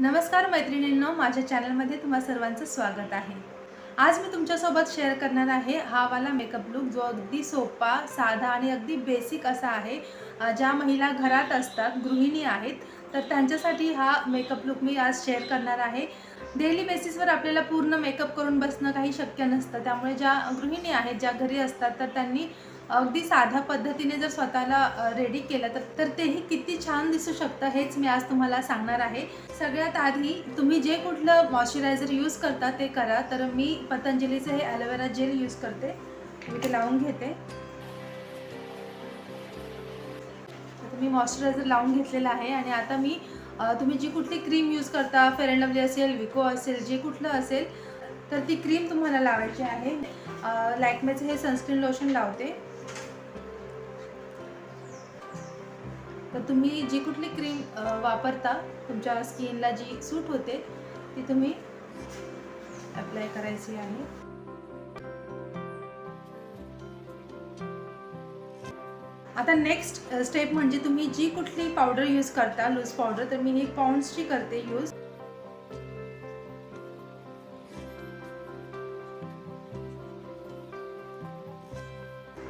नमस्कार मैत्रिणींनो माझ्या चॅनलमध्ये तुम्हा सर्वांचं स्वागत आहे. आज मी तुमच्यासोबत शेअर करणार आहे हा वाला मेकअप लुक जो अगदी सोपा साधा आणि अगदी बेसिक असा आहे ज्या महिला घरात असतात गृहिणी आहेत तर त्यांच्यासाठी हा मेकअप लुक मी आज शेअर करणार आहे. डेली बेसिसवर आपल्याला पूर्ण मेकअप करून बसणं काही शक्य नसतं त्यामुळे ज्या गृहिणी आहेत ज्या घरी असतात तर त्यांनी अगदी साध्या पद्धतीने जर स्वतःला रेडी केलं तर तर तेही किती छान दिसू शकतं हेच मी आज तुम्हाला सांगणार आहे. सगळ्यात आधी तुम्ही जे कुठलं मॉइश्चरायझर यूज करता ते करा. तर मी पतंजलीचं हे ॲलोवेरा जेल यूज करते. मी ते लावून घेते. मी मॉइश्चरायझर लावून घेतलेलं आहे आणि आता मी तुम्ही जी कुठली क्रीम यूज करता फेअर अँड लवली असेल विको असेल जे कुठलं असेल तर ती क्रीम तुम्हाला लावायची आहे. लॅकमेचं हे सनस्क्रीन लोशन लावते. तर तुम्ही जी कुठली क्रीम वापरता तुमच्या स्किनला जी सूट होते ती तुम्ही अप्लाय करायची आहे. आता नेक्स्ट स्टेप म्हणजे तुम्ही जी कुठली पावडर यूज करता लूज पावडर तर मी ही पॉन्ड्सची करते यूज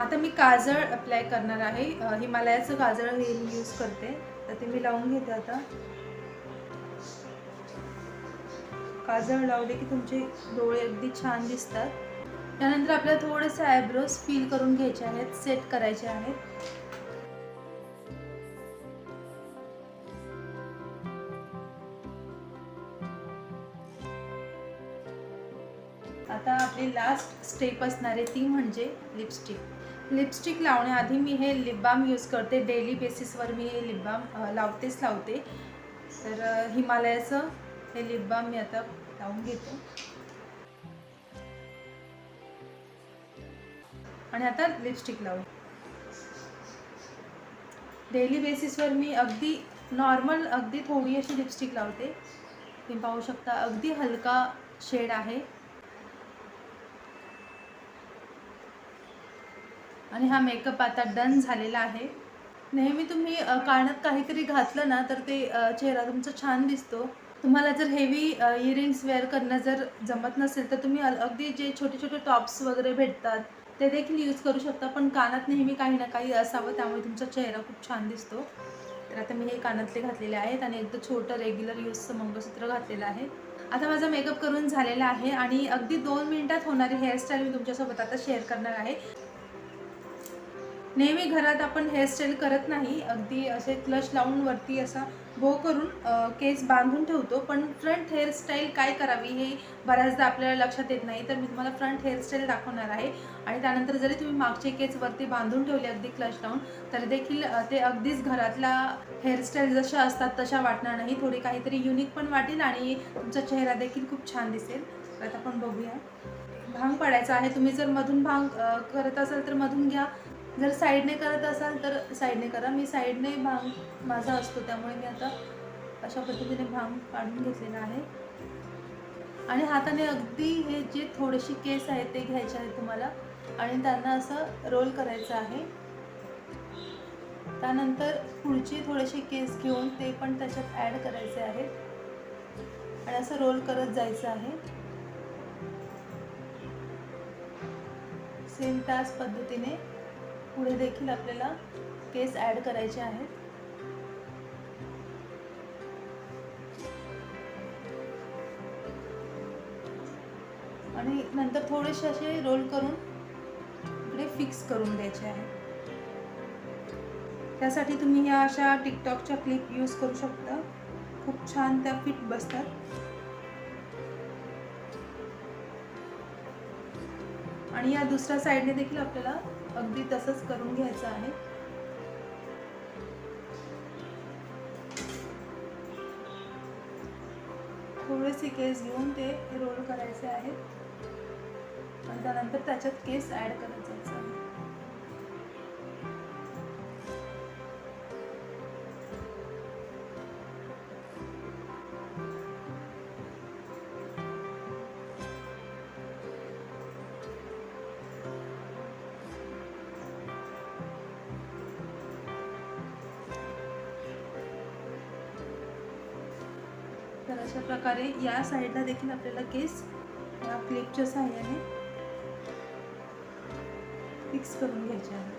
आता मी काजळ अप्लाय करणार आहे. हिमालयाचं काजळ हे मी यूज करते. तर ते मी लावून घेते आता. काजळ लावले की तुमचे डोळे अगदी छान दिसतात. त्यानंतर आपल्याला थोडेसे आयब्रोज फील करून घ्यायचे आहेत सेट करायचे आहेत. आता आपली लास्ट स्टेप असणार आहे ती म्हणजे लिपस्टिक लिपस्टिक लावण्याआधी मी हे लिप बाम यूज करते. डेली बेसिसवर मी हे लिप बाम लावतेच लावते. तर हिमालयाचं हे लिप बाम मी आता लावून घेते. आणि आता लिपस्टिक लावू. डेली बेसिसवर मी अगदी नॉर्मल अगदी थोडी अशी लिपस्टिक लावते. तुम्ही पाहू शकता अगदी हलका शेड आहे. आणि हा मेकअप आता डन झालेला आहे. नेहमी तुम्ही कानात काहीतरी घातलं ना तर ते चेहरा तुमचा छान दिसतो. तुम्हाला जर हेवी इयरिंग्स वेअर करणं जर जमत नसेल तर तुम्ही अगदी जे छोटे छोटे टॉप्स वगैरे भेटतात ते देखील यूज करू शकता. पण कानात नेहमी काही ना काही असावं त्यामुळे तुमचा चेहरा खूप छान दिसतो. तर आता मी हे कानातले घातलेले आहेत आणि एकदम छोटं रेग्युलर यूजचं मंगळसूत्र घातलेलं आहे. आता माझा मेकअप करून झालेला आहे आणि अगदी दोन मिनिटात होणारी हेअरस्टाईल मी तुमच्यासोबत आता शेअर करणार आहे. नेहमी घरात आपण हेअरस्टाईल करत नाही. अगदी असे क्लश लावून वरती असा भो करून केस बांधून ठेवतो. पण फ्रंट हेअरस्टाईल काय करावी हे बऱ्याचदा आपल्याला लक्षात येत नाही. तर मी तुम्हाला फ्रंट हेअरस्टाईल दाखवणार आहे. आणि त्यानंतर जरी तुम्ही मागचे केस वरती बांधून ठेवले अगदी क्लश लावून तर देखील ते अगदीच घरातला हेअरस्टाईल जशा असतात तशा वाटणार नाही. थोडी काहीतरी युनिक पण वाटेल आणि तुमचा चेहरा देखील खूप छान दिसेल. तर आता आपण बघूया. भांग पाडायचा आहे. तुम्ही जर मधून भांग करत असाल तर मधून घ्या. जर साईडने करत असाल तर साईडने करा. मी साईडने भांग माझा असतो त्यामुळे मी आता अशा पद्धतीने भांग काढून घेतलेला आहे. आणि हाताने अगदी हे जे थोडेसे केस आहेत ते घ्यायचे आहेत तुम्हाला. आणि त्यांना असं रोल करायचं आहे. त्यानंतर पुढचे थोडेसे केस घेऊन ते पण त्याच्यात ॲड करायचे आहेत. आणि असं रोल करत जायचं आहे. सेम त्याच पद्धतीने. पुढे देखील आपल्याला केस ॲड करायचे आहेत. आणि नंतर थोडेसे असे रोल करून इकडे फिक्स करून द्यायचे आहे. त्यासाठी तुम्ही ह्या अशा टिकटॉकच्या क्लिप यूज करू शकता. खूप छान त्या फिट बसतात. आणि या दुसऱ्या साईडने देखील आपल्याला अगदी तसंच करून घ्यायचं आहे. थोडेसे केस घेऊन ते रोल करायचे आहेत. आणि त्यानंतर त्याच्यात केस ॲड करत जायचं तर अशा प्रकारे या साईडला देखील आपल्याला केस या क्लिपच्या साह्याने फिक्स करून घ्यायचे आहेत.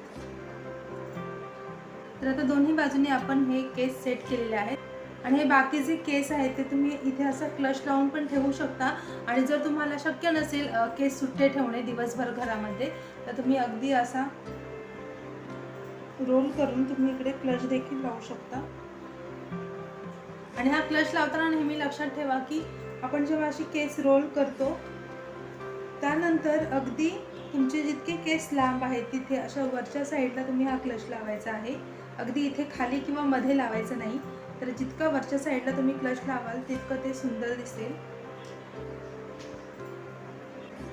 तर आता दोन्ही बाजूने आपण हे केस सेट केलेले आहेत. आणि हे बाकी जे केस आहेत ते तुम्ही इथे असं क्लच लावून पण ठेवू शकता. आणि जर तुम्हाला शक्य नसेल केस सुट्टे ठेवणे दिवसभर घरामध्ये तर तुम्ही अगदी असा रोल करून तुम्ही इकडे क्लच देखील लावू शकता. आणि हा क्लच लावताना नेहमी लक्षात ठेवा की आपण जेव्हा अशी केस रोल करतो त्यानंतर अगदी तुमचे जितके केस लांब आहेत तिथे अशा वरच्या साईडला तुम्ही हा क्लच लावायचा आहे. अगदी इथे खाली किंवा मध्ये लावायचं नाही तर जितका वरच्या साईडला तुम्ही क्लच लावाल तितकं ते सुंदर दिसेल.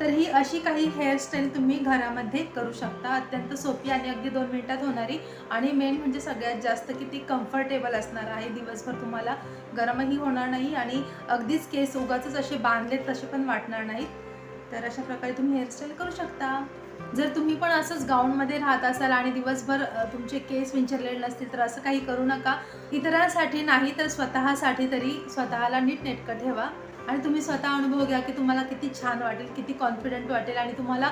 तर ही अशी काही हेअरस्टाईल तुम्ही घरामध्ये करू शकता. अत्यंत सोपी आणि अगदी दोन मिनिटात होणारी. आणि मेन म्हणजे सगळ्यात जास्त की ती कम्फर्टेबल असणार आहे. दिवसभर तुम्हाला गरमही होणार नाही आणि अगदीच केस उगाच असे बांधलेत तसे पण वाटणार नाहीत. तर अशा प्रकारे तुम्ही हेअरस्टाईल करू शकता. जर तुम्ही पण असंच गाऊनमध्ये राहत असाल आणि दिवसभर तुमचे केस विंचरलेले नसतील तर असं काही करू नका. इतरांसाठी नाही तर स्वतःसाठी तरी स्वतःला नीटनेटकं ठेवा. आणि तुम्ही स्वतः अनुभव घ्या की तुम्हाला किती छान वाटेल किती कॉन्फिडंट वाटेल आणि तुम्हाला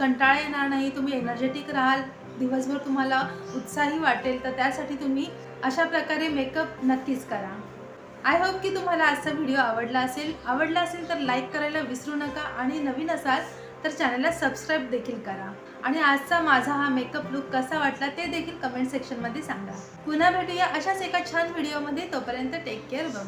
कंटाळा येणार नाही तुम्ही एनर्जेटिक राहाल दिवसभर तुम्हाला उत्साही वाटेल तर त्यासाठी तुम्ही अशा प्रकारे मेकअप नक्कीच करा. आय होप की तुम्हाला आजचा व्हिडिओ आवडला असेल. आवडला असेल तर लाईक करायला विसरू नका आणि नवीन असाल तर चॅनलला सबस्क्राईब देखील करा. आणि आजचा माझा हा मेकअप लुक कसा वाटला ते देखील कमेंट सेक्शनमध्ये सांगा. पुन्हा भेटूया अशाच एका छान व्हिडिओमध्ये तोपर्यंत टेक केअर बाबा